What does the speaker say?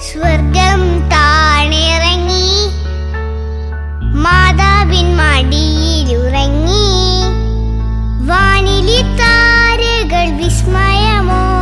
സ്വർഗം താണിറങ്ങി. മാതാവിൻ മടിയിലുറങ്ങി. വാനിലി താരകൾ വിസ്മയമോ